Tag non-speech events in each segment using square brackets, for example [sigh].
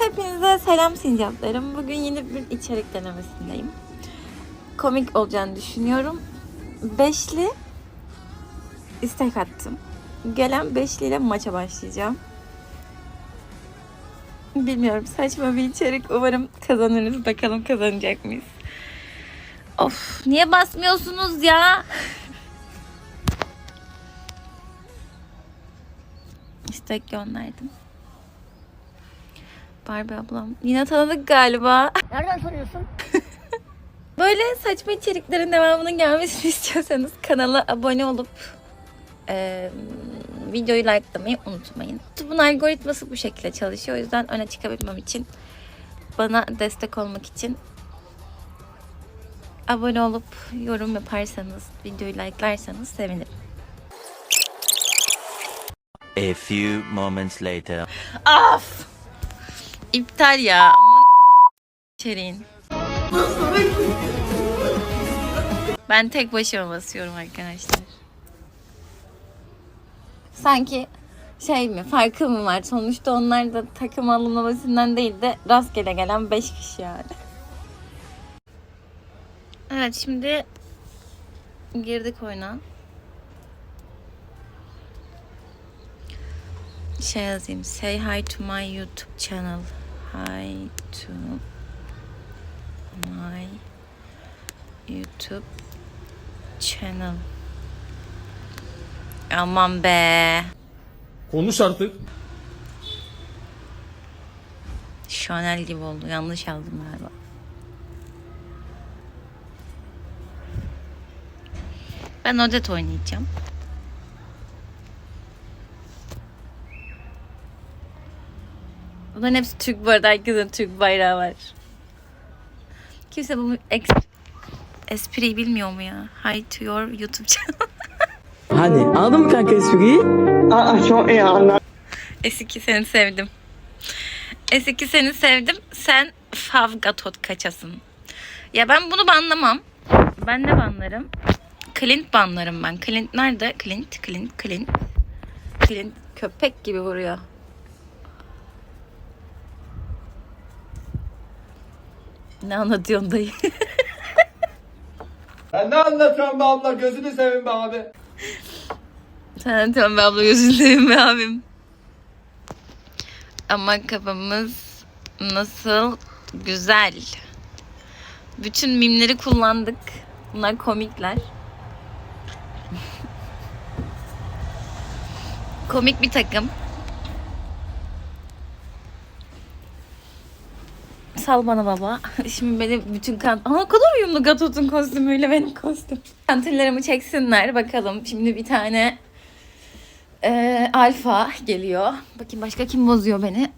Hepinize selam sincaplarım. Bugün yeni bir içerik denemesindeyim. Komik olacağını düşünüyorum. Beşli istek attım. Gelen beşliyle maça başlayacağım. Bilmiyorum saçma bir içerik. Umarım kazanırız. Bakalım kazanacak mıyız? Of niye basmıyorsunuz ya? İstek gönderdim. Barbie ablam. Yine tanıdık galiba. Nereden tanıyorsun? [laughs] Böyle saçma içeriklerin devamının gelmesini [laughs] istiyorsanız kanala abone olup e, videoyu likelamayı unutmayın. YouTube'un algoritması bu şekilde çalışıyor. O yüzden öne çıkabilmem için bana destek olmak için abone olup yorum yaparsanız, videoyu likelarsanız sevinirim. A few moments later. Af! İptal ya. Aman içeriğin. Ben tek başıma basıyorum arkadaşlar. Sanki şey mi farkı mı var? Sonuçta onlar da takım alınmamasından değil de rastgele gelen 5 kişi yani. Evet şimdi girdik oyuna. şey yazayım. Say hi to my YouTube channel. Hi to my YouTube channel. Aman be. Konuş artık. Chanel gibi oldu. Yanlış aldım galiba. Ben Odette oynayacağım. Bunların hepsi Türk bu arada. Herkesin Türk bayrağı var. Kimse bu eks- espriyi bilmiyor mu ya? Hi to your YouTube channel. [laughs] Hadi anladın mı kanka espriyi? Aa çok iyi anladım. S2 seni sevdim. S2 seni sevdim. Sen Favgatot kaçasın. Ya ben bunu banlamam. Ben ne banlarım? Clint banlarım ben. Clint nerede? Clint, Clint, Clint. Clint köpek gibi vuruyor. Ne anlatıyorsun dayı? [laughs] Ben ne anlatıyorum be abla gözünü seveyim be abi. Sen anlatıyorum be abla gözünü seveyim be abim. Ama kafamız nasıl güzel. Bütün mimleri kullandık. Bunlar komikler. [laughs] Komik bir takım. Sal bana baba. [laughs] Şimdi beni bütün kan... Aa, kadar uyumlu Gatot'un kostümüyle benim kostüm. Kantillerimi çeksinler bakalım. Şimdi bir tane e, alfa geliyor. Bakayım başka kim bozuyor beni.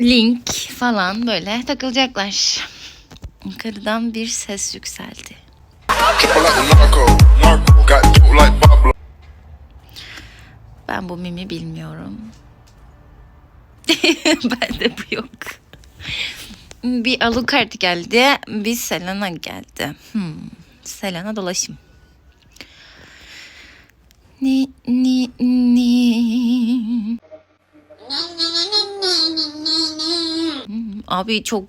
Link falan böyle takılacaklar. Yukarıdan bir ses yükseldi. Ben bu mimi bilmiyorum. [laughs] Bende bu yok. Bir Alucard geldi. Bir Selena geldi. Hmm. Selena dolaşım. Ni ni ni. Hmm, Abi çok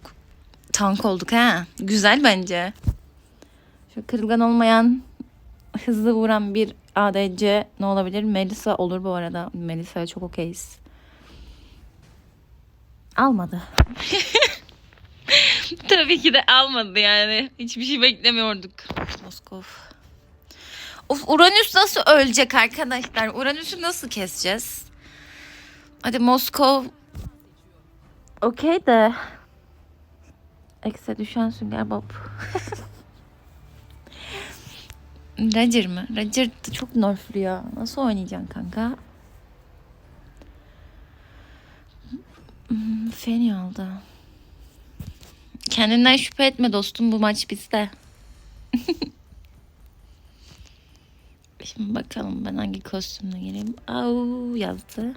tank olduk ha. Güzel bence. Şu kırılgan olmayan hızlı vuran bir ADC ne olabilir? Melisa olur bu arada. Melisa'ya çok okeyiz. Almadı. [laughs] Tabii ki de almadı yani. Hiçbir şey beklemiyorduk. Moskov. Of Uranüs nasıl ölecek arkadaşlar? Uranüs'ü nasıl keseceğiz? Hadi Moskov. Okey de. Ekse düşen sünger bob. [laughs] Roger mı? Roger çok nerflü ya. Nasıl oynayacaksın kanka? Hmm, Feni aldı. Kendinden şüphe etme dostum bu maç bizde. [laughs] Şimdi bakalım ben hangi kostümle geleyim. Au yazdı.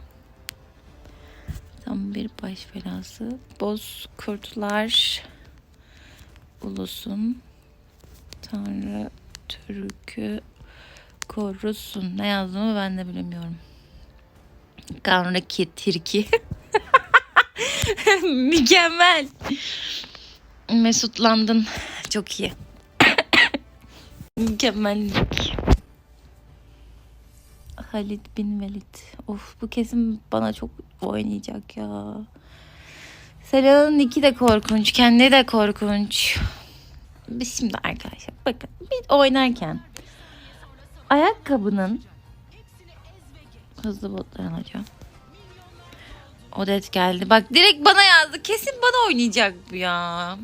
Tam bir baş belası. Boz kurtlar ulusun. Tanrı Türk'ü korusun. Ne yazdığımı ben de bilemiyorum. Kanraki Tirki. [laughs] [laughs] Mükemmel. Mesutlandın. Çok iyi. [coughs] Mükemmellik. Halid bin Velid. Of bu kesin bana çok oynayacak ya. Selena'nın iki de korkunç. Kendi de korkunç. Biz şimdi arkadaşlar bakın biz oynarken ayakkabının hızlı botlar alacağım. Odet geldi. Bak direkt bana yazdı. Kesin bana oynayacak bu ya.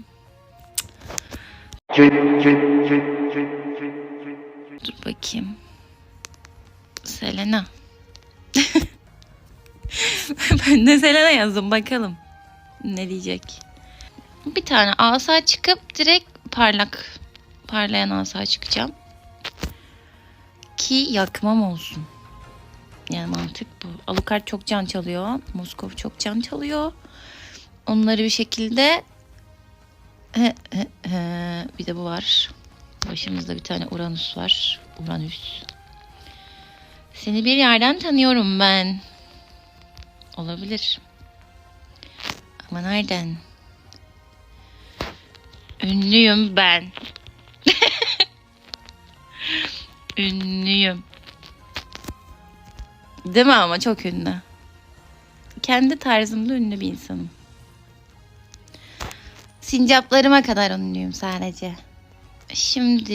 Dur bakayım. Selena. [laughs] ben de Selena yazdım bakalım. Ne diyecek? Bir tane asa çıkıp direkt parlak parlayan asa çıkacağım. Ki yakmam olsun. Yani mantık bu. Alucard çok can çalıyor. Moskov çok can çalıyor. Onları bir şekilde bir de bu var. Başımızda bir tane Uranüs var. Uranüs. Seni bir yerden tanıyorum ben. Olabilir. Ama nereden? Ünlüyüm ben. [laughs] Ünlüyüm. Değil mi ama çok ünlü. Kendi tarzımda ünlü bir insanım. Sincaplarıma kadar ünlüyüm sadece. Şimdi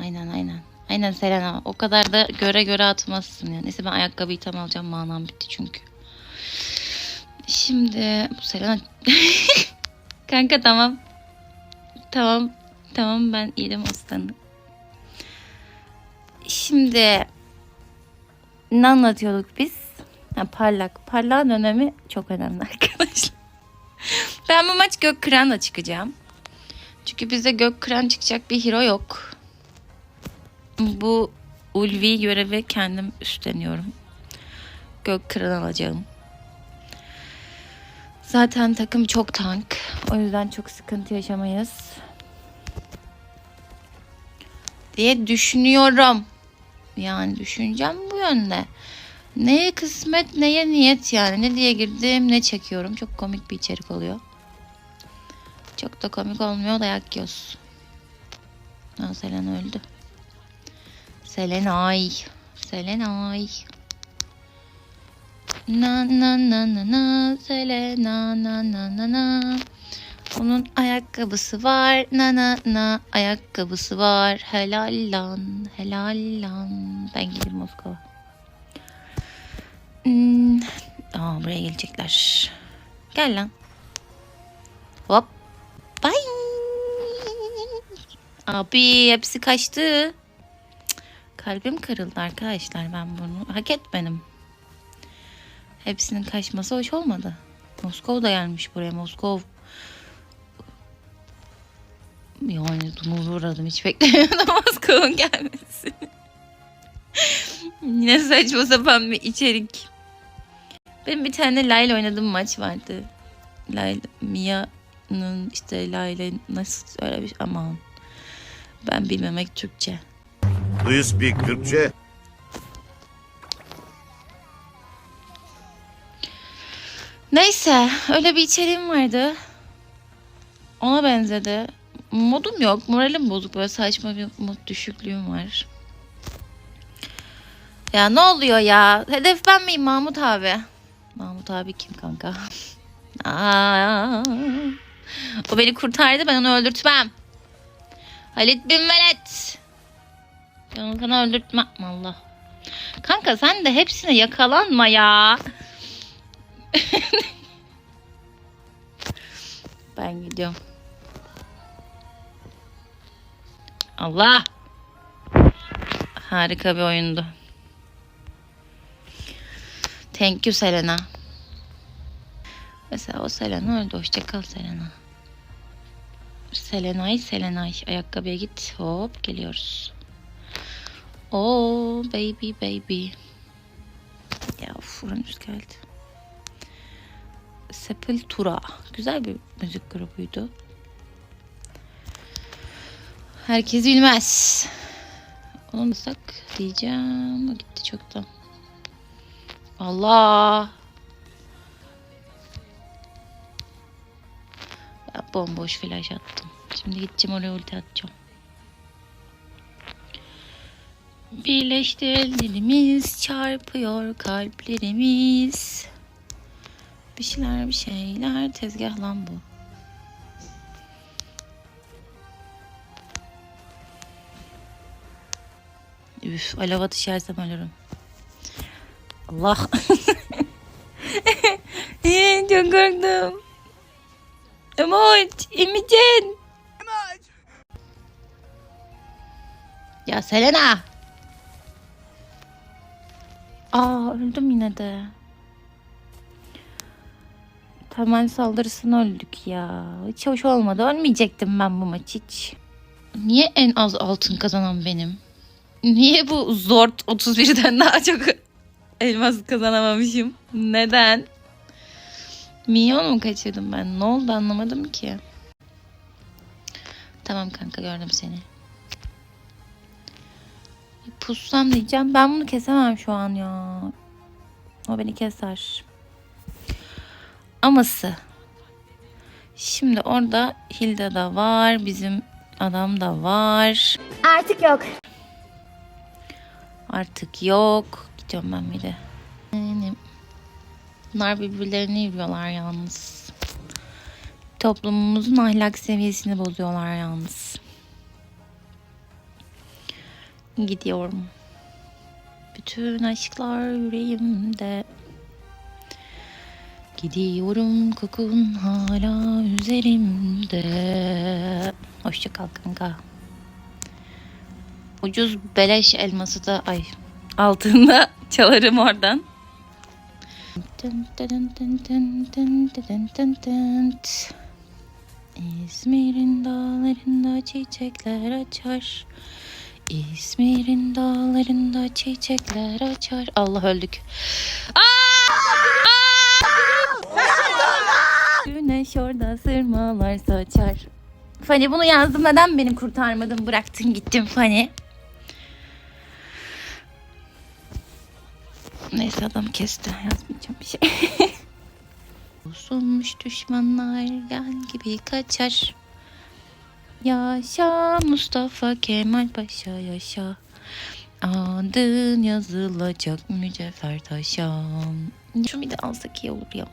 aynen aynen. Aynen Selena. O kadar da göre göre atmazsın yani. Neyse ben ayakkabıyı tam alacağım. Manam bitti çünkü. Şimdi bu Selena. [laughs] Kanka tamam. Tamam. Tamam ben yedim aslanı. Şimdi ne anlatıyorduk biz? Ha, parlak. Parlak dönemi çok önemli [laughs] arkadaşlar. Ben bu maç gök kıranla çıkacağım. Çünkü bizde gök kıran çıkacak bir hero yok. Bu ulvi görevi kendim üstleniyorum. Gök kıran alacağım. Zaten takım çok tank. O yüzden çok sıkıntı yaşamayız. Diye düşünüyorum. Yani düşüneceğim bu yönde. Neye kısmet neye niyet yani. Ne diye girdim ne çekiyorum. Çok komik bir içerik oluyor. Çok da komik olmuyor dayak yiyoruz. Ha, Selena öldü. Selenay. Selenay. Na na na na na Selena na na na na Onun ayakkabısı var na na na ayakkabısı var helal lan helal lan ben gidelim Moskova. Hmm. Aa, buraya gelecekler. Gel lan. Hop. Bye. Abi hepsi kaçtı. Kalbim kırıldı arkadaşlar ben bunu hak etmedim. Hepsinin kaçması hoş olmadı. Moskov da gelmiş buraya Moskov. Yani dumuz uğradım hiç beklemiyordum [laughs] Moskov'un gelmesi. [laughs] Yine saçma sapan bir içerik. Benim bir tane Layla oynadığım maç vardı. Layla, Mia'nın işte Layla nasıl öyle bir şey aman. Ben bilmemek Türkçe. Do you speak Türkçe? Neyse öyle bir içeriğim vardı. Ona benzedi. Modum yok. Moralim bozuk. Böyle saçma bir mod düşüklüğüm var. Ya ne oluyor ya? Hedef ben miyim Mahmut abi? Mahmut abi kim kanka? [laughs] Aa, o beni kurtardı ben onu öldürtmem. Halit bin Veled. Ben onu öldürtmem Allah. Kanka sen de hepsine yakalanma ya. [laughs] ben gidiyorum. Allah. Harika bir oyundu. Thank you Selena. Mesela o Selena öldü. Hoşça kal Selena. Selenay, Selenay. Ayakkabıya git. Hop geliyoruz. Oh baby baby. Ya Uranüs geldi. Sepultura. Güzel bir müzik grubuydu. Herkes bilmez. Olmasak diyeceğim. O gitti çoktan. Allah. Bomboş flash attım. Şimdi gideceğim oraya ulti atacağım. Birleşti ellerimiz, çarpıyor kalplerimiz. Bir şeyler bir şeyler tezgah lan bu. Üf, alava düşersem ölürüm. Allah. [laughs] Çok korktum. Emoç, Emicen. Ya Selena. Aa öldüm yine de. Temel saldırısına öldük ya. Hiç hoş olmadı. Ölmeyecektim ben bu maç hiç. Niye en az altın kazanan benim? Niye bu Zord 31'den daha çok elmas kazanamamışım? Neden? Minyon mu kaçırdım ben? Ne oldu anlamadım ki. Tamam kanka gördüm seni. Pussam diyeceğim. Ben bunu kesemem şu an ya. O beni keser. Aması. Şimdi orada Hilda da var. Bizim adam da var. Artık yok. Artık yok. Gidiyorum ben bir de. Yani Bunlar birbirlerini yürüyorlar yalnız. Toplumumuzun ahlak seviyesini bozuyorlar yalnız. Gidiyorum. Bütün aşklar yüreğimde. Gidiyorum kokun hala üzerimde. Hoşça kal kanka. Ucuz beleş elması da ay altında [laughs] çalarım oradan. İzmir'in dağlarında çiçekler açar. İzmir'in dağlarında çiçekler açar. Allah öldük. Güneş orada sırmalar saçar. Fani bunu yazdım neden beni kurtarmadın bıraktın gittin Fani. Neyse adam kesti yazmayacağım bir şey. [laughs] Bozulmuş düşmanlar yan gibi kaçar. Yaşa Mustafa Kemal Paşa yaşa. Adın yazılacak mücevher taşa. Şu bir de alsak iyi olur ya.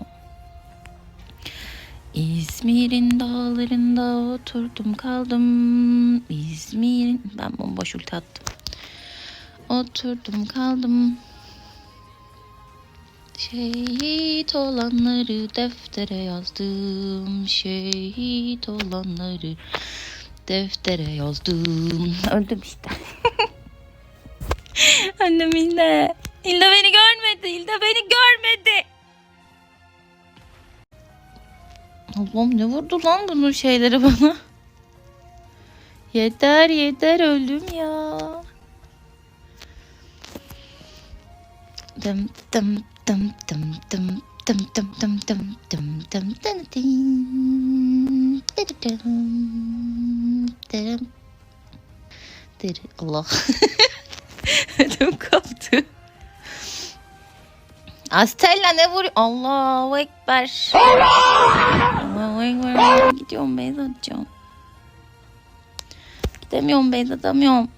İzmir'in dağlarında oturdum kaldım. İzmir'in... Ben bomboş ulti attım. Oturdum kaldım. Şehit olanları deftere yazdım. Şehit olanları deftere yazdım. Öldüm işte. [laughs] Annem Hilda. Hilda beni görmedi. Hilda beni görmedi. Allah'ım ne vurdu lan bunun şeyleri bana. Yeter yeter öldüm ya. Dım dım dım dım dım dım dım dım dım dım dım dım dım dım Allah. [laughs] Ödüm koptu. Astella ne vuruyor? Allahu Ekber. Allahu Ekber. Gidiyorum beyaz atacağım. Gidemiyorum beyaz atamıyorum.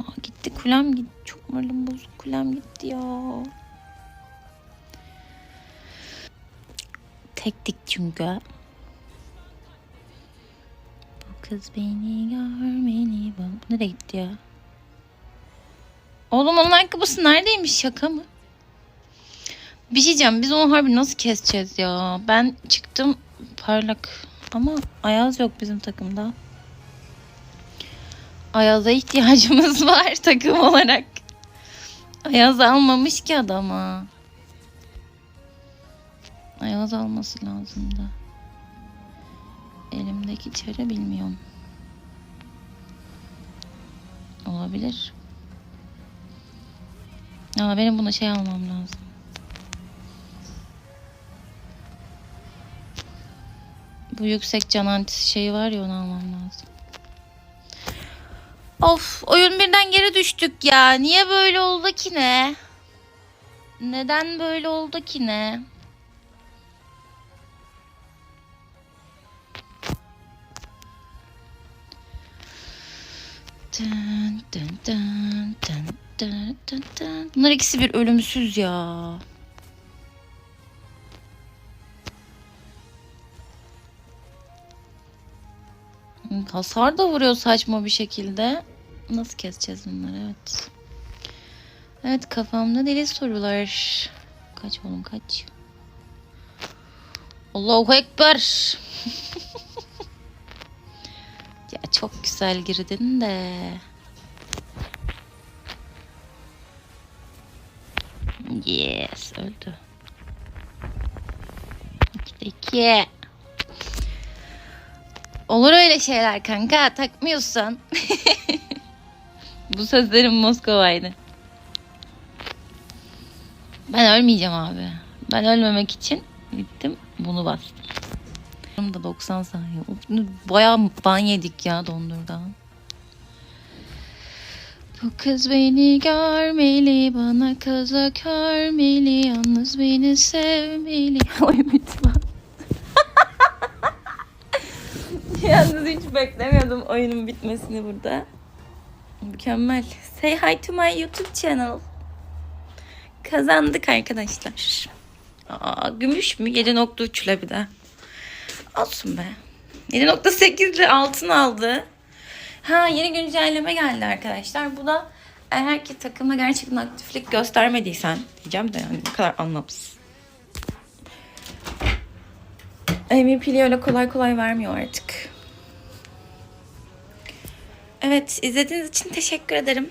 Aa, gitti kulem gitti. Çok moralim bozuk kulem gitti ya. Tektik çünkü. Bu kız beni görmeli. Bu nereye gitti ya? Oğlum onun ayakkabısı neredeymiş şaka mı? Bir şey diyeceğim biz onu harbi nasıl keseceğiz ya? Ben çıktım parlak ama Ayaz yok bizim takımda. Ayaz'a ihtiyacımız [laughs] var takım olarak. Ayaz almamış ki adama. Ayaz alması lazımdı. Elimdeki çare bilmiyorum. Olabilir. Ama benim buna şey almam lazım. Bu yüksek can antisi şeyi var ya onu almam lazım. Of oyun birden geri düştük ya. Niye böyle oldu ki ne? Neden böyle oldu ki ne? Dın dın dın dın dın dın dın. Bunlar ikisi bir ölümsüz ya. Hasar da vuruyor saçma bir şekilde. Nasıl keseceğiz bunları? Evet. Evet kafamda deli sorular. Kaç oğlum kaç. Allahu Ekber. [laughs] çok güzel girdin de. Yes öldü. İki de iki. Olur öyle şeyler kanka takmıyorsan. [laughs] Bu sözlerim Moskova'ydı. Ben ölmeyeceğim abi. Ben ölmemek için gittim bunu bastım. Da 90 saniye. Bayağı ban yedik ya dondurdan. Bu kız beni görmeli, bana kazak örmeli, yalnız beni sevmeli. [laughs] Oy lütfen. [laughs] Yalnız hiç beklemiyordum oyunun bitmesini burada. Mükemmel. Say hi to my YouTube channel. Kazandık arkadaşlar. Aa, gümüş mü? 7.3 ile bir de. Olsun be. 7.8 ile altın aldı. Ha yeni güncelleme geldi arkadaşlar. Bu da eğer ki takımda gerçekten aktiflik göstermediysen diyeceğim de yani ne kadar anlamsız. MVP'li öyle kolay kolay vermiyor artık. Evet izlediğiniz için teşekkür ederim.